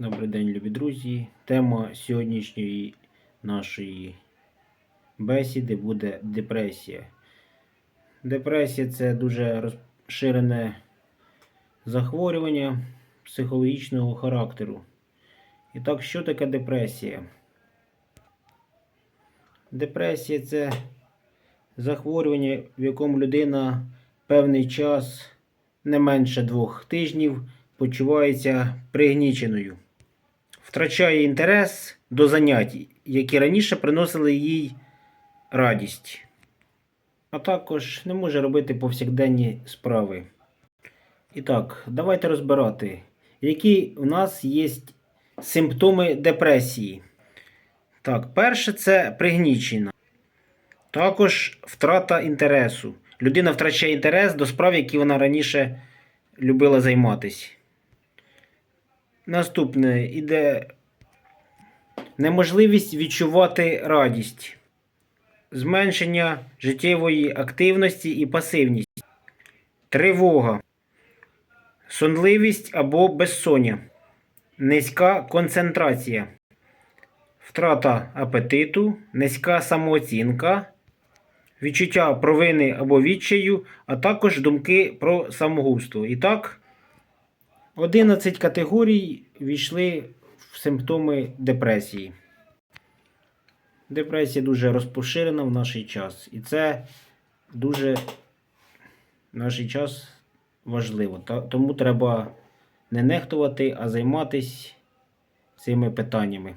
Добрий день, любі друзі. Тема сьогоднішньої нашої бесіди буде депресія. Депресія це дуже розширене захворювання психологічного характеру. І так, що таке депресія? Депресія це захворювання, в якому людина певний час, не менше двох тижнів, почувається пригніченою, втрачає інтерес до занять, які раніше приносили їй радість, а також не може робити повсякденні справи. І так, давайте розбирати, які у нас є симптоми депресії. Так, перше це пригнічена. Також втрата інтересу. Людина втрачає інтерес до справ, які вона раніше любила займатися. Наступне. Іде неможливість відчувати радість, зменшення життєвої активності і пасивність, тривога, сонливість або безсоння, низька концентрація, втрата апетиту, низька самооцінка, відчуття провини або відчаю, а також думки про самогубство. І так, 11 категорій війшли в симптоми депресії. Депресія дуже розпоширена в наш час. І це дуже в наш час важливо. Тому треба не нехтувати, а займатися цими питаннями.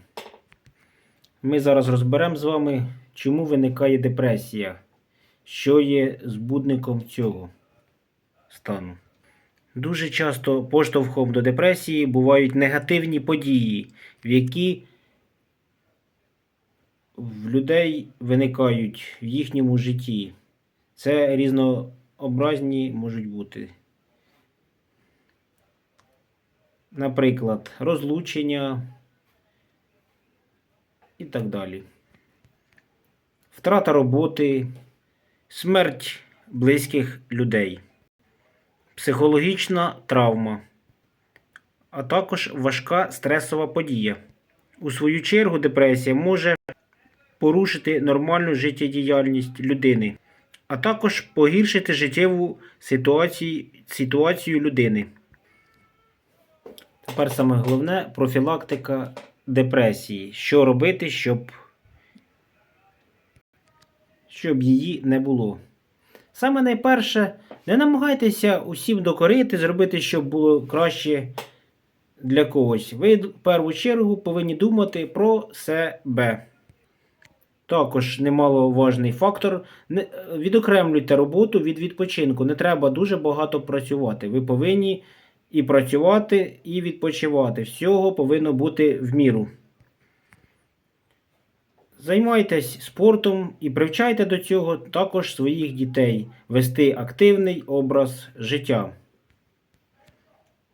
Ми зараз розберемо з вами, чому виникає депресія, що є збудником цього стану. Дуже часто поштовхом до депресії бувають негативні події, в які в людей виникають в їхньому житті. Це різнообразні можуть бути. Наприклад, розлучення і так далі. Втрата роботи, смерть близьких людей психологічна травма, а також важка стресова подія. У свою чергу, депресія може порушити нормальну життєдіяльність людини, а також погіршити життєву ситуацію, ситуацію людини. Тепер саме головне профілактика депресії. Що робити, щоб, щоб її не було. Саме найперше, не намагайтеся усім докорити, зробити, щоб було краще для когось. Ви в першу чергу повинні думати про себе. Також немаловажний фактор. Відокремлюйте роботу від відпочинку. Не треба дуже багато працювати. Ви повинні і працювати, і відпочивати. Всього повинно бути в міру. Займайтесь спортом і привчайте до цього також своїх дітей вести активний образ життя.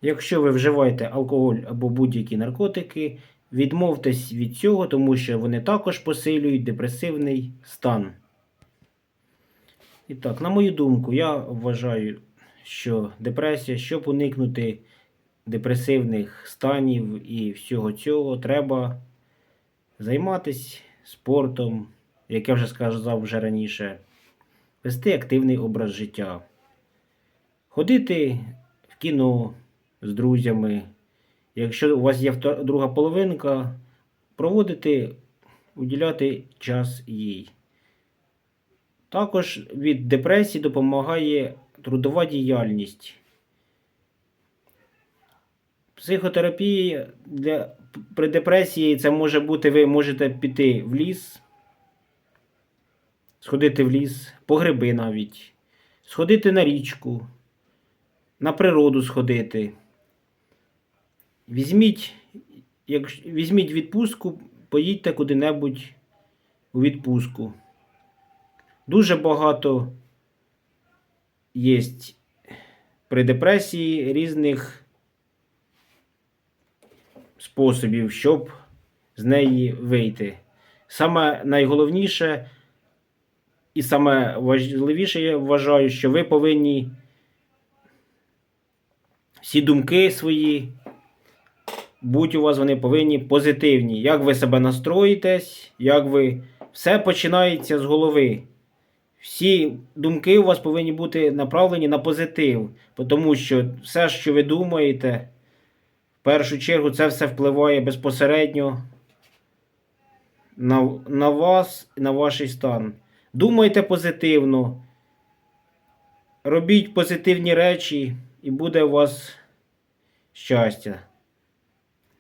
Якщо ви вживаєте алкоголь або будь-які наркотики, відмовтесь від цього, тому що вони також посилюють депресивний стан. І так, на мою думку, я вважаю, що депресія, щоб уникнути депресивних станів і всього цього, треба займатися спортом, як я вже сказав вже раніше, вести активний образ життя, ходити в кіно з друзями. Якщо у вас є друга половинка, проводити, уділяти час їй. Також від депресії допомагає трудова діяльність. Психотерапія для, при депресії це може бути, ви можете піти в ліс, сходити в ліс, по гриби навіть, сходити на річку, на природу сходити. Візьміть, як, візьміть відпустку, поїдьте куди-небудь у відпустку. Дуже багато є при депресії різних способів, щоб з неї вийти. Саме найголовніше і саме важливіше, я вважаю, що ви повинні всі думки свої будь у вас вони повинні позитивні. Як ви себе настроїтесь, як ви. Все починається з голови. Всі думки у вас повинні бути направлені на позитив, тому що все, що ви думаєте, в першу чергу це все впливає безпосередньо на, на вас на ваш стан. Думайте позитивно, робіть позитивні речі, і буде у вас щастя.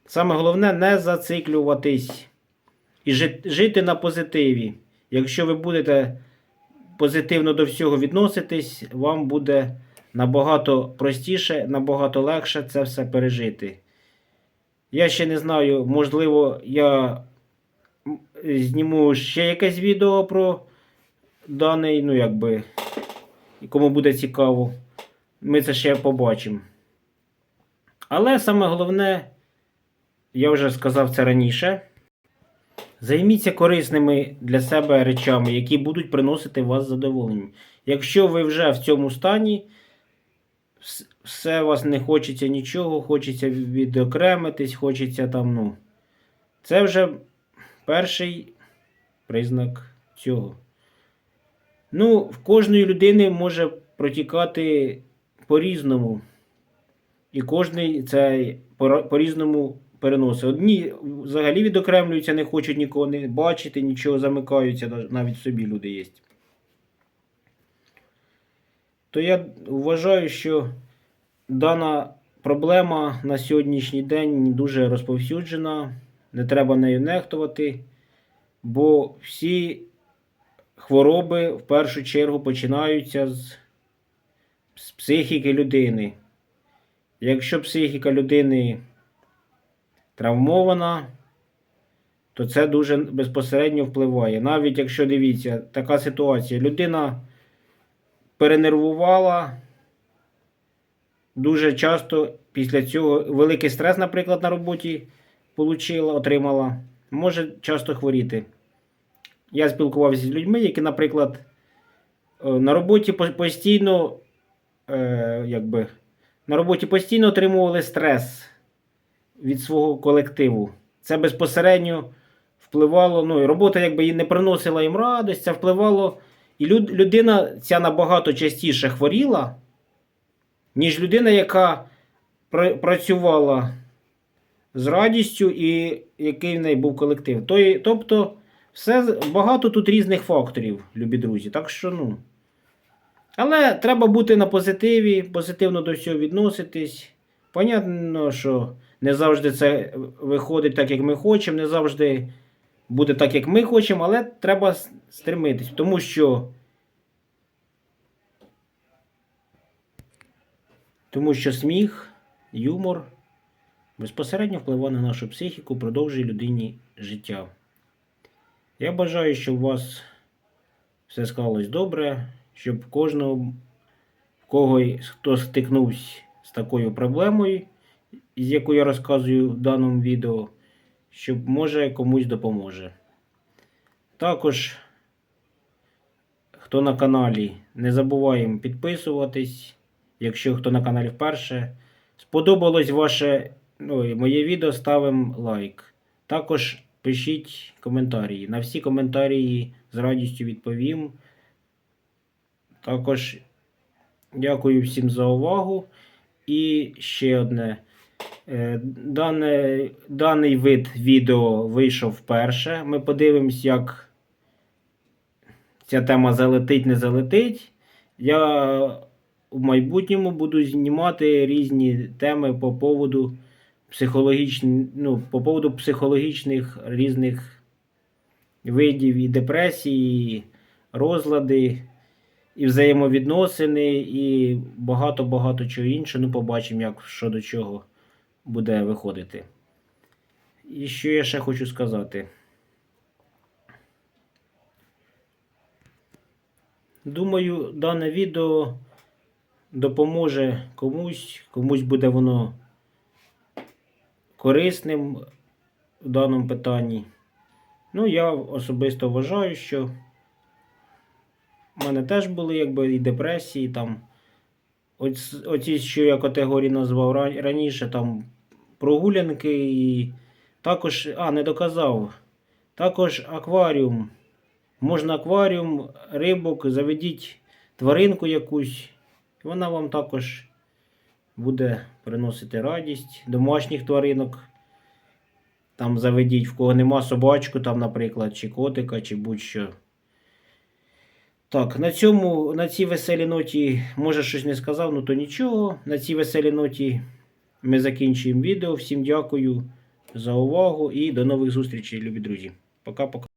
Саме головне не зациклюватись і жити на позитиві. Якщо ви будете позитивно до всього відноситись, вам буде набагато простіше, набагато легше це все пережити. Я ще не знаю, можливо, я зніму ще якесь відео про даний, ну якби, кому буде цікаво. Ми це ще побачимо. Але саме головне, я вже сказав це раніше. Займіться корисними для себе речами, які будуть приносити вас задоволення. Якщо ви вже в цьому стані, вс- все вас не хочеться нічого, хочеться відокремитись, хочеться там, ну. Це вже перший признак цього. Ну, в кожної людини може протікати по-різному. І кожний це по- по-різному переносить. Одні взагалі відокремлюються, не хочуть нікого не бачити, нічого замикаються, нав- навіть собі люди є. То я вважаю, що дана проблема на сьогоднішній день дуже розповсюджена, не треба нею нехтувати, бо всі хвороби в першу чергу починаються з, з психіки людини. Якщо психіка людини травмована, то це дуже безпосередньо впливає. Навіть якщо дивіться, така ситуація, людина перенервувала, дуже часто після цього великий стрес, наприклад, на роботі получила, отримала, може часто хворіти. Я спілкувався з людьми, які, наприклад, е, на роботі постійно, е, якби, на роботі постійно отримували стрес від свого колективу. Це безпосередньо впливало. Ну, і робота якби і не приносила їм радість, це впливало. І люд, людина ця набагато частіше хворіла, ніж людина, яка пра- працювала з радістю і який в неї був колектив. Тобто, все, багато тут різних факторів, любі друзі. Так що, ну. Але треба бути на позитиві, позитивно до всього відноситись. Понятно, що не завжди це виходить так, як ми хочемо, не завжди буде так, як ми хочемо, але треба с- стремитись, тому що. Тому що сміх, юмор безпосередньо впливає на нашу психіку, продовжує людині життя. Я бажаю, щоб у вас все склалось добре, щоб кожного, кого хто стикнувся з такою проблемою, з якою я розказую в даному відео, щоб може комусь допоможе. Також, хто на каналі, не забуваємо підписуватись. Якщо хто на каналі вперше, сподобалось ваше ну, моє відео, ставимо лайк. Також пишіть коментарі. На всі коментарі з радістю відповім. Також дякую всім за увагу. І ще одне. Е, Дане, даний вид відео вийшов вперше. Ми подивимось, як ця тема залетить, не залетить. Я в майбутньому буду знімати різні теми по поводу психологічних, ну, по поводу психологічних різних видів і депресії, і розлади, і взаємовідносини, і багато-багато чого іншого. Ну, побачимо, як що до чого буде виходити. І що я ще хочу сказати. Думаю, дане відео допоможе комусь, комусь буде воно корисним в даному питанні. Ну, я особисто вважаю, що в мене теж були якби і депресії, там. Оці, що я категорії назвав раніше, там прогулянки і також, а, не доказав. Також акваріум. Можна акваріум, рибок, заведіть тваринку якусь. Вона вам також буде приносити радість. Домашніх тваринок. Там заведіть, в кого нема собачку, там, наприклад, чи котика, чи будь-що. Так, на цьому, на цій веселій ноті, може щось не сказав, ну то нічого. На цій веселій ноті ми закінчуємо відео. Всім дякую за увагу і до нових зустрічей, любі друзі. Пока-пока.